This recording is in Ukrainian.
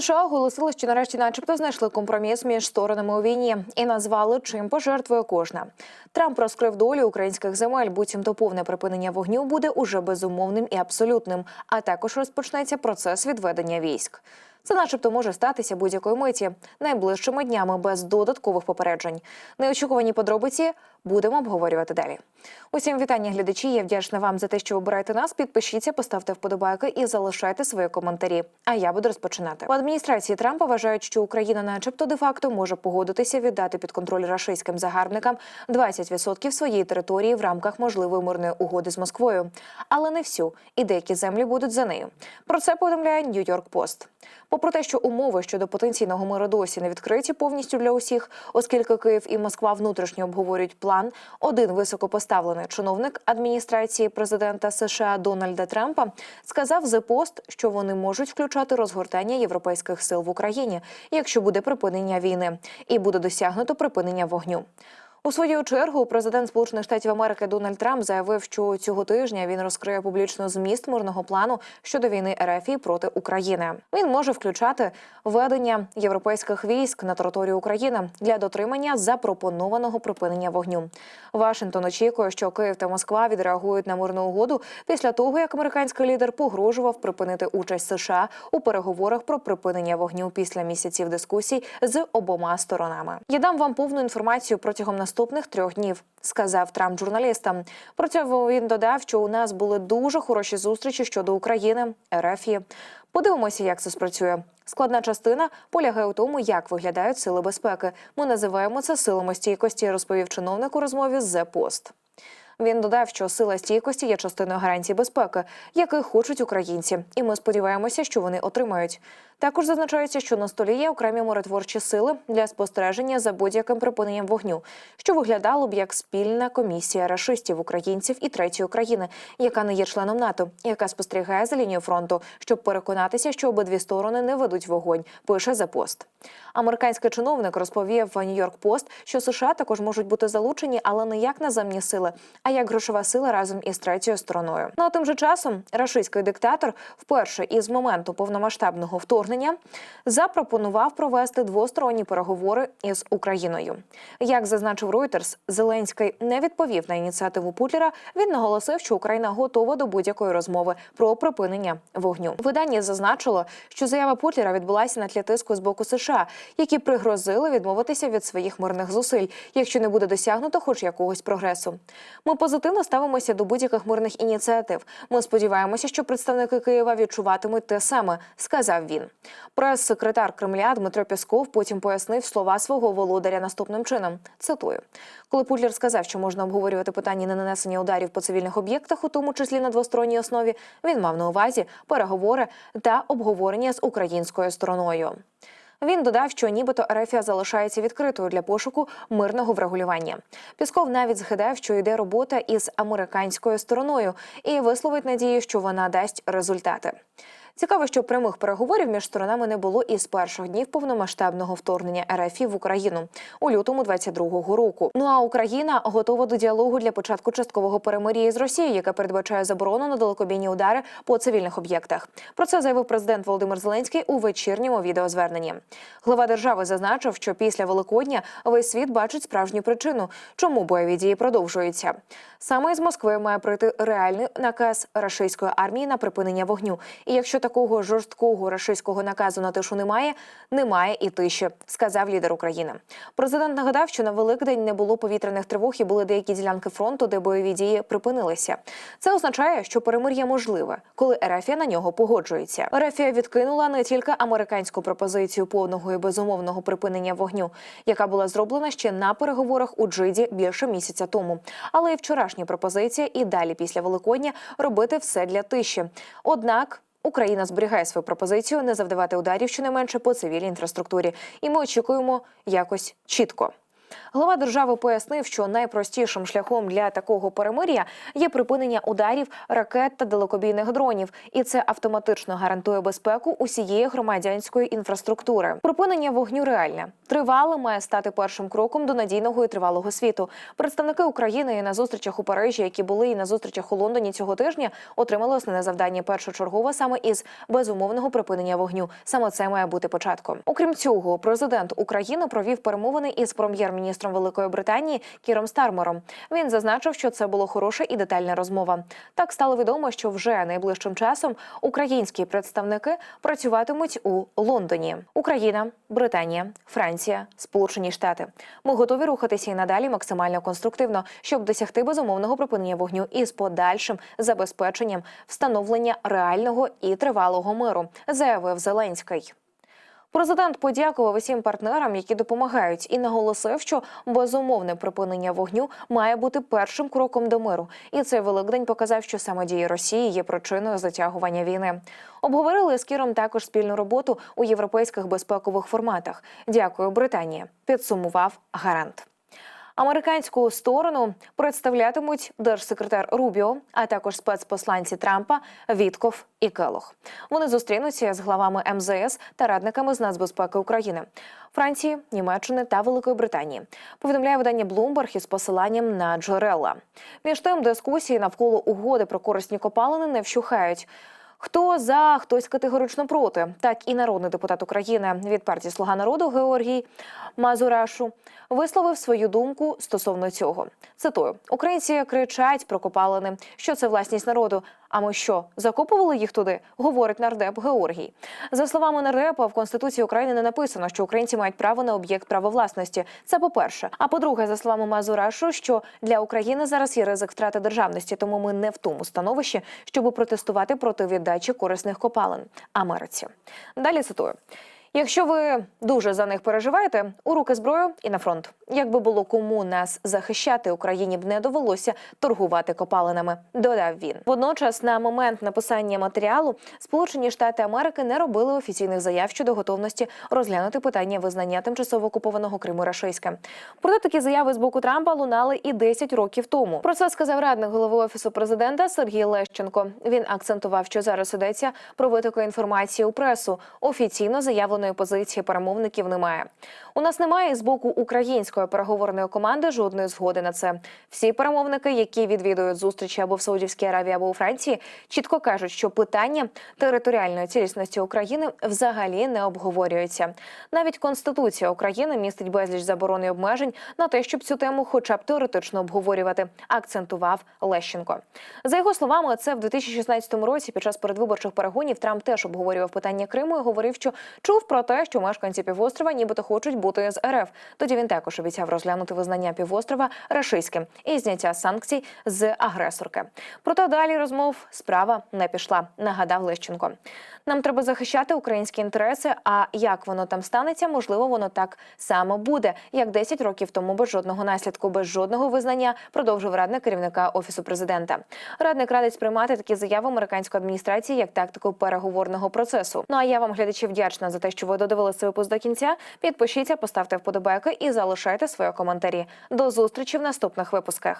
США оголосили, що нарешті, начебто, знайшли компроміс між сторонами у війні і назвали чим пожертвує кожна. Трамп розкрив долю українських земель, буцімто повне припинення вогню буде уже безумовним і абсолютним. А також розпочнеться процес відведення військ. Це, начебто, може статися будь-якої миті найближчими днями без додаткових попереджень. Неочікувані подробиці будемо обговорювати далі. Усім вітання, глядачі. Я вдячна вам за те, що обираєте нас. Підпишіться, поставте вподобайки і залишайте свої коментарі. А я буду розпочинати. У адміністрації Трампа вважають, що Україна, начебто, де-факто може погодитися віддати під контроль рашистським загарбникам 20% своєї території в рамках можливої мирної угоди з Москвою, але не всю, і деякі землі будуть за нею. Про це повідомляє Нью-Йорк Пост. Попри те, що умови щодо потенційного миру досі не відкриті повністю для усіх, оскільки Київ і Москва внутрішньо обговорюють план, один високопоставлений чиновник адміністрації президента США Дональда Трампа сказав The Post, що вони можуть включати розгортання європейських сил в Україні, якщо буде припинення війни, і буде досягнуто припинення вогню. У свою чергу президент Сполучених Штатів Америки Дональд Трамп заявив, що цього тижня він розкриє публічно зміст мирного плану щодо війни РФ проти України. Він може включати ведення європейських військ на територію України для дотримання запропонованого припинення вогню. Вашингтон очікує, що Київ та Москва відреагують на мирну угоду після того, як американський лідер погрожував припинити участь США у переговорах про припинення вогню після місяців дискусій з обома сторонами. Я дам вам повну інформацію протягом наступних трьох днів, сказав Трамп журналістам. Про це він додав, що у нас були дуже хороші зустрічі щодо України, РФ. Подивимося, як це спрацює. Складна частина полягає у тому, як виглядають сили безпеки. Ми називаємо це силами стійкості, розповів чиновник у розмові з The Post. Він додав, що сила стійкості є частиною гарантій безпеки, яких хочуть українці, і ми сподіваємося, що вони отримають. Також зазначається, що на столі є окремі миротворчі сили для спостереження за будь-яким припиненням вогню, що виглядало б як спільна комісія рашистів, українців і третьої країни, яка не є членом НАТО, яка спостерігає за лінією фронту, щоб переконатися, що обидві сторони не ведуть вогонь. Пише за пост. Американський чиновник розповів в Нью-Йорк Пост, що США також можуть бути залучені, але не як наземні сили, а як грошова сила разом із третьою стороною. Ну а тим же часом рашистський диктатор вперше із моменту повномасштабного вторгнення запропонував провести двосторонні переговори із Україною. Як зазначив Reuters, Зеленський не відповів на ініціативу Путлера. Він наголосив, що Україна готова до будь-якої розмови про припинення вогню. Видання зазначило, що заява Путлера відбулася на тлі тиску з боку США, які пригрозили відмовитися від своїх мирних зусиль, якщо не буде досягнуто хоч якогось прогресу. Ми позитивно ставимося до будь-яких мирних ініціатив. Ми сподіваємося, що представники Києва відчуватимуть те саме, сказав він. Прес-секретар Кремля Дмитро Пісков потім пояснив слова свого володаря наступним чином. Цитую: коли Путлер сказав, що можна обговорювати питання ненанесення ударів по цивільних об'єктах, у тому числі на двосторонній основі, він мав на увазі переговори та обговорення з українською стороною. Він додав, що нібито Ерефія залишається відкритою для пошуку мирного врегулювання. Пісков навіть згадав, що йде робота із американською стороною, і висловить надію, що вона дасть результати. Цікаво, що прямих переговорів між сторонами не було із перших днів повномасштабного вторгнення РФ в Україну у лютому 22-го року. Ну а Україна готова до діалогу для початку часткового перемир'я з Росією, яке передбачає заборону на далекобійні удари по цивільних об'єктах. Про це заявив президент Володимир Зеленський у вечірньому відеозверненні. Глава держави зазначив, що після Великодня весь світ бачить справжню причину, чому бойові дії продовжуються. Саме із Москви має прийти реальний наказ рашистської армії на припинення вогню. І якщо такого жорсткого рашистського наказу на тишу немає, немає і тиші, сказав лідер України. Президент нагадав, що на Великдень не було повітряних тривог і були деякі ділянки фронту, де бойові дії припинилися. Це означає, що перемир'я можливе, коли Ерефія на нього погоджується. Ерефія відкинула не тільки американську пропозицію повного і безумовного припинення вогню, яка була зроблена ще на переговорах у Джиді більше місяця тому, але й вчорашня пропозиція і далі після Великодня робити все для тиші. Однак. Україна зберігає свою пропозицію не завдавати ударів щонайменше по цивільній інфраструктурі, і ми очікуємо якось чітко. Глава держави пояснив, що найпростішим шляхом для такого перемир'я є припинення ударів ракет та далекобійних дронів, і це автоматично гарантує безпеку усієї громадянської інфраструктури. Припинення вогню реальне тривале має стати першим кроком до надійного і тривалого світу. Представники України і на зустрічах у Парижі, які були і на зустрічах у Лондоні цього тижня, отримали основне завдання першочергове саме із безумовного припинення вогню. Саме це має бути початком. Окрім цього, президент України провів перемовини із прем'єр-міністром Великої Британії Кіром Стармером. Він зазначив, що це було хороша і детальна розмова. Так стало відомо, що вже найближчим часом українські представники працюватимуть у Лондоні. Україна, Британія, Франція, Сполучені Штати. Ми готові рухатися і надалі максимально конструктивно, щоб досягти безумовного припинення вогню із подальшим забезпеченням встановлення реального і тривалого миру, заявив Зеленський. Президент подякував усім партнерам, які допомагають, і наголосив, що безумовне припинення вогню має бути першим кроком до миру. І цей Великдень показав, що саме дії Росії є причиною затягування війни. Обговорили з Кіром також спільну роботу у європейських безпекових форматах. Дякую, Британія. Підсумував гарант. Американську сторону представлятимуть держсекретар Рубіо, а також спецпосланці Трампа Вітков і Келох. Вони зустрінуться з главами МЗС та радниками з нацбезпеки України, Франції, Німеччини та Великої Британії. Повідомляє видання Bloomberg із посиланням на джерела. Між тим дискусії навколо угоди про корисні копалини не вщухають. Хто за, хтось категорично проти. Так і народний депутат України від партії Слуга народу Георгій Мазурашу висловив свою думку стосовно цього. Цитую: Українці кричать про копалини, що це власність народу. А ми що закопували їх туди? Говорить нардеп Георгій. За словами нардепа, в конституції України не написано, що українці мають право на об'єкт правовласності. Це по перше. А по-друге, за словами Мазурашу, що для України зараз є ризик втрати державності, тому ми не в тому становищі, щоб протестувати проти віддачі корисних копалин Америці. Далі цитую. Якщо ви дуже за них переживаєте, у руки зброю і на фронт. Якби було кому нас захищати, Україні б не довелося торгувати копалинами. Додав він. Водночас, на момент написання матеріалу, Сполучені Штати Америки не робили офіційних заяв щодо готовності розглянути питання визнання тимчасово окупованого Криму рашистським. Проте такі заяви з боку Трампа лунали і 10 років тому. Про це сказав радник голови офісу президента Сергій Лещенко. Він акцентував, що зараз йдеться про витоки інформації у пресу. Офіційно заявленої позиції перемовників немає. У нас немає з боку української переговорної команди жодної згоди на це. Всі перемовники, які відвідують зустрічі або в Саудівській Аравії, або у Франції, чітко кажуть, що питання територіальної цілісності України взагалі не обговорюється. Навіть Конституція України містить безліч заборон і обмежень на те, щоб цю тему, хоча б теоретично обговорювати, акцентував Лещенко. За його словами, це в 2016 році під час передвиборчих перегонів Трамп теж обговорював питання Криму і говорив, що чув про те, що мешканці півострова нібито хочуть бути з РФ. Тоді він також обіцяв розглянути визнання півострова рашистським і зняття санкцій з агресорки. Проте далі розмов справа не пішла. Нагадав Лещенко. Нам треба захищати українські інтереси. А як воно там станеться, можливо, воно так само буде, як 10 років тому без жодного наслідку, без жодного визнання, продовжив радник керівника офісу президента. Радник радить сприймати такі заяви американської адміністрації як тактику переговорного процесу. Ну а я вам глядачі вдячна за те, що ви додивилися випуск до кінця. Підпишіться, поставте вподобайки і залишайте свої коментарі. До зустрічі в наступних випусках.